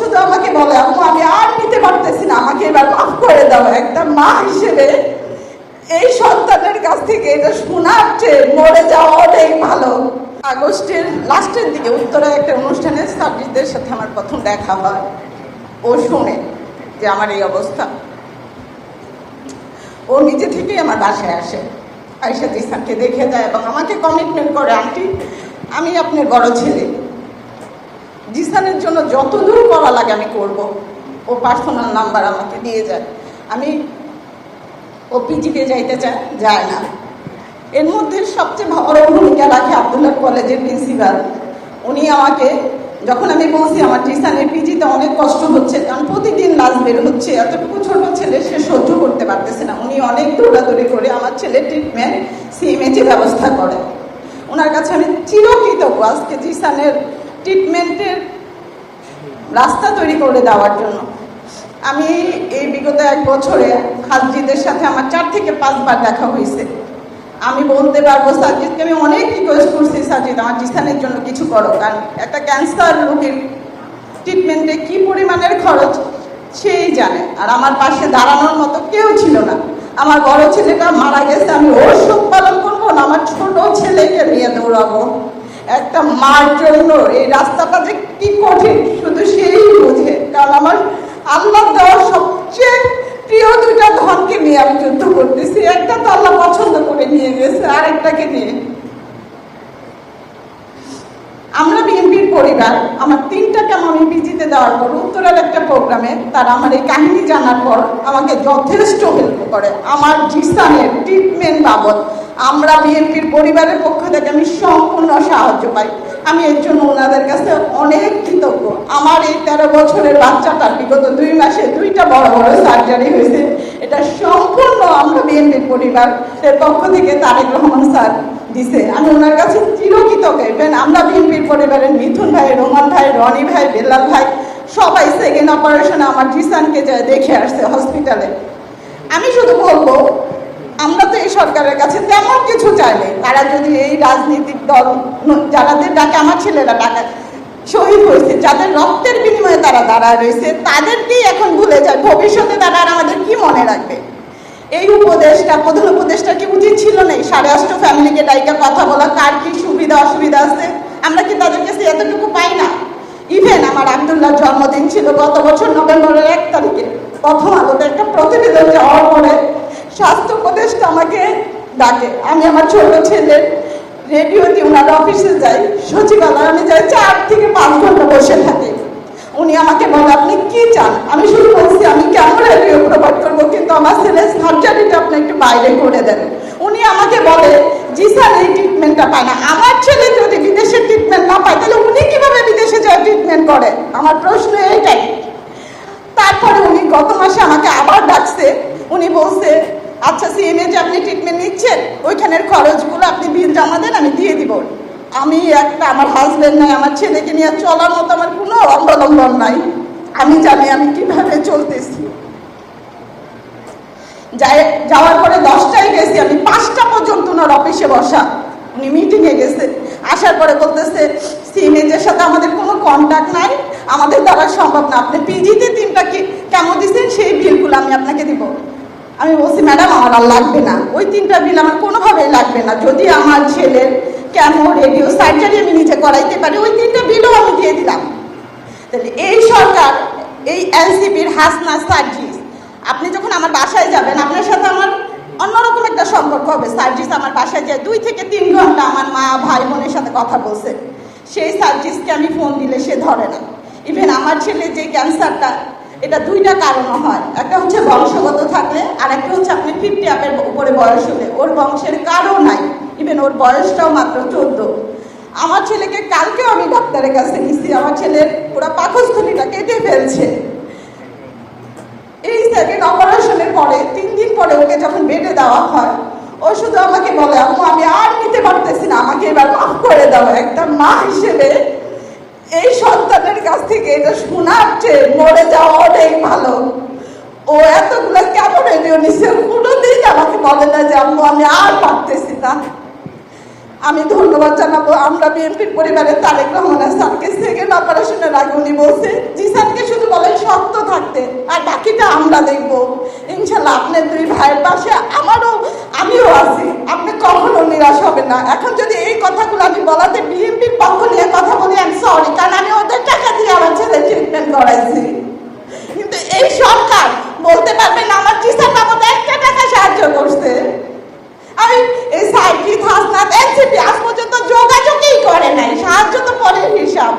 শুধু আমাকে বলে, আম্মু, আমি আর নিতে পারতেছি না, আমাকে এবার মাফ করে দাও, একটা মা হিসেবে এই সন্তানের কাছ থেকে এটা শোনার চেয়ে মরে যাওয়া অনেক ভালো। আগস্টের লাস্টের দিকে উত্তরায় একটা অনুষ্ঠানে সাবজিদের সাথে আমার প্রথম দেখা হয়। ও শোনে যে আমার এই অবস্থা। ও নিজে থেকেই আমার বাসায় আসে। আয়সা জিসানকে দেখে যায় এবং আমাকে কমিটমেন্ট করে, আন্টি, আমি আপনার বড় ছেলে। জিসানের জন্য যত দূর করা লাগে আমি করব। ও পার্সোনাল নাম্বার আমাকে দিয়ে যায়। আমি ও পিজিতে যাইতে চায় যায় না। এর মধ্যে সবচেয়ে বড় ভূমিকা রাখে আবদুল্লাহ কলেজের প্রিন্সিপাল উনি আমাকে, যখন আমি বলছি আমার টিসানের পিজিতে অনেক কষ্ট হচ্ছে, কারণ প্রতিদিন লাশ বের হচ্ছে, এতটুকু ছোট ছেলে সে সহ্য করতে পারতেছে না। উনি অনেক দৌড়াদৌড়ি করে আমার ছেলের ট্রিটমেন্ট সিএমএচে ব্যবস্থা করে। ওনার কাছে আমি চিরকৃতজ্ঞ। আজকে জিসানের ট্রিটমেন্টের রাস্তা তৈরি করে দেওয়ার জন্য। আমি এই বিগত এক বছরে হাজজিদের সাথে আমার চার থেকে পাঁচবার দেখা হয়েছে। আমি বলতে পারব, সাজিদকে আমি অনেক রিকোয়েস্ট করছি, সাজিদ, আমার জিসানের জন্য কিছু করো, কারণ একটা ক্যান্সার রোগীর ট্রিটমেন্টে কি পরিমাণের খরচ সেই জানে। আর আমার পাশে দাঁড়ানোর মতো কেউ ছিল না। আমার বড় ছেলেটা মারা গেছে, আমি ওর শোক পালন করব না, আমার ছোট ছেলেকে নিয়ে দৌড়াবো। একটা মার জন্য এই রাস্তাটা যে কি কঠিন, শুধু সেই বোঝে। কারণ আমার আল্লাহ দেওয়া সবচেয়ে প্রিয় দুইটা ধনকে নিয়ে আমি যুদ্ধ করতেছি। একটা তো আল্লাহ পছন্দ করে নিয়ে গেছে, আরেকটাকে নিয়ে। আমরা বিএনপির পরিবার, আমার তিনটাকে আমি পিজিতে দেওয়ার পর উত্তরের একটা প্রোগ্রামে তারা আমার এই কাহিনী জানার পর আমাকে যথেষ্ট হেল্প করে। আমার জিসানের ট্রিটমেন্ট বাবদ আমরা বিএনপির পরিবারের পক্ষ থেকে আমি সম্পূর্ণ সাহায্য পাই। আমি এর জন্য ওনাদের কাছে অনেক কৃতজ্ঞ। আমার এই তেরো বছরের বাচ্চাটার বিগত দুই মাসে দুইটা বড় বড় সার্জারি হয়েছে। এটা সম্পূর্ণ আমরা বিএনপির পরিবারের পক্ষ থেকে তারেক রহমান স্যার দিছে। আমি ওনার কাছে চিরকৃতজ্ঞ। ইভেন আমরা বিএনপির পরিবারের মিথুন ভাই, রোমান ভাই, রনি ভাই বেল্লাল ভাই, সবাই সেকেন্ড অপারেশনে আমার জিসানকে দেখে আসছে হসপিটালে আমি শুধু বলব আমরা তো এই সরকারের কাছে তেমন কিছু চাইলে তারা যদি এই রাজনৈতিক দল যারাদের ডাকে, আমার ছেলেরা ডাকা, শহীদ হয়েছে, যাদের রক্তের বিনিময়ে তারা দাঁড়ায় রয়েছে, তাদেরকেই এখন ভুলে যায়। ভবিষ্যতে তারা আর আমাদের কি মনে রাখবে? এই উপদেশটা, প্রধান উপদেশটা কি উচিত ছিল না সাড়ে অষ্ট ফ্যামিলিকে ডাইকা কথা বলা, কার কি সুবিধা, অসুবিধা আছে? আমরা কি তাদের কাছে এতটুকু পাই না? ইভেন আমার আবদুল্লাহ জন্মদিন ছিল গত বছর নভেম্বরের এক তারিখে। প্রথম আলোতে একটা প্রতিবেদন যাওয়ার পরে স্বাস্থ্য উপদেশটা আমাকে ডাকে। আমি আমার ছোট ছেলের রেডিওতে ওনার অফিসে যাই, সচিবালয় আমি যাই, চার থেকে পাঁচ ঘণ্টা বসে থাকি। উনি আমাকে বলে, আপনি কি চান? আমি শুধু বলছি, আমি কেমন রেডিও প্রোভাইড করব, কিন্তু আমার ছেলে সার্জারিটা আপনি একটু বাইরে করে দেন। উনি আমাকে বলে, জি স্যার, এই ট্রিটমেন্টটা পায় না। আমার ছেলে যদি বিদেশে ট্রিটমেন্ট না পায়, তাহলে উনি কীভাবে বিদেশে যায় ট্রিটমেন্ট করে? আমার প্রশ্ন এইটাই। তারপরে উনি গত মাসে আমাকে আবার ডাকছে। উনি বলছে আচ্ছা সিএমএ যে আপনি ট্রিটমেন্ট নিচ্ছেন, ওইখানের খরচগুলো আপনি বিল জমা দেন, আমি দিয়ে দিব। আমি একটা, আমার হাজব্যান্ড নাই, আমার ছেলেকে নিয়ে চলার মতো আমার কোনো অবলম্বন নাই। আমি জানি আমি কীভাবে চলতেছি। যাওয়ার পরে দশটায় গেছি, আমি পাঁচটা পর্যন্ত ওনার অফিসে বসা। উনি মিটিংয়ে গেছে। আসার পরে বলতেছে সিমেজের সাথে আমাদের কোনো কন্ট্যাক্ট নাই, আমাদের দ্বারা সম্ভব না। আপনি পিজিতে তিনটা কেমন দিচ্ছেন সেই বিলগুলো আমি আপনাকে দিব। আমি বলছি ম্যাডাম আমার আর লাগবে না। ওই তিনটা বিল আমার কোনোভাবেই লাগবে না। যদি আমার ছেলের কেমন রেডিও সার্জারি আমি নিজে করাইতে পারি, ওই তিনটা বিলও আমি দিয়ে দিলাম। তাহলে এই সরকার, এই এনসিপির হাসনা সার্জিস, আপনি যখন আমার বাসায় যাবেন, আপনার সাথে আমার অন্যরকম একটা সম্পর্ক হবে। সার্জিস আমার বাসায় যায়, দুই থেকে তিন ঘণ্টা আমার মা, ভাই, বোনের সাথে কথা বলছে। সেই সার্জিসকে আমি ফোন দিলে সে ধরে না। ইভেন আমার ছেলে যে ক্যান্সারটা এটা দুইটা কারণ হয়। একটা হচ্ছে বংশগত থাকলে আর একটা হচ্ছে আপনি ফিফটি আপের উপরে বয়স হলে। ওর বংশের কারও নাই। ইভেন ওর বয়সটাও মাত্র চোদ্দ। আমার ছেলেকে কালকেও আমি ডাক্তারের কাছে নিচ্ছি আমার ছেলের পুরো পাকস্থলীটা কেটে ফেলছে। এই সেকেন্ড অপারেশনের পরে, তিন দিন পরে ওকে যখন বেডে দেওয়া হয়, ও শুধু আমাকে বলে আমি আর নিতে পারতেছি না। আমাকে এবার মাফ করে দাও। একটা মা হিসেবে এই সন্তানের কাছ থেকে এটা শোনার চেয়ে মরে যাওয়া অনেক ভালো। ও এতগুলো কেমন রেডিও নিচ্ছে কোনোদিন আমাকে বলে না যে, আম্মু, আমি আর পারতেছি না। আমি ধন্যবাদ জানাব। আমরা বিএনপির পরিবারের তারেক রহমান স্যারকে সেকেন্ড অপারেশনের আগে উনি বলছে, জি থাকতে আর বাকিটা আমরা দেখব। ইনশাল্লাহ আপনার দুই ভাইয়ের পাশে আমারও, আমিও আছি। আপনি কখনো নিরাশ হবেন না। এখন যদি এই কথাগুলো আমি বলাতে বিএনপির পক্ষ নিয়ে কথা বলি আমি সরি কারণ আমি ওদের টাকা দিয়ে আমার ছেলে ট্রিটমেন্ট করাইছি। কিন্তু এই সরকার বলতে পারবেন না, আমার চিকিৎসা বাবদ একটা টাকা সাহায্য করছে। আমি এই সাইকিট হাসনাত, এনসিপি আজ পর্যন্ত যোগাযোগই করে নাই। সাহায্য তো পরের হিসাব।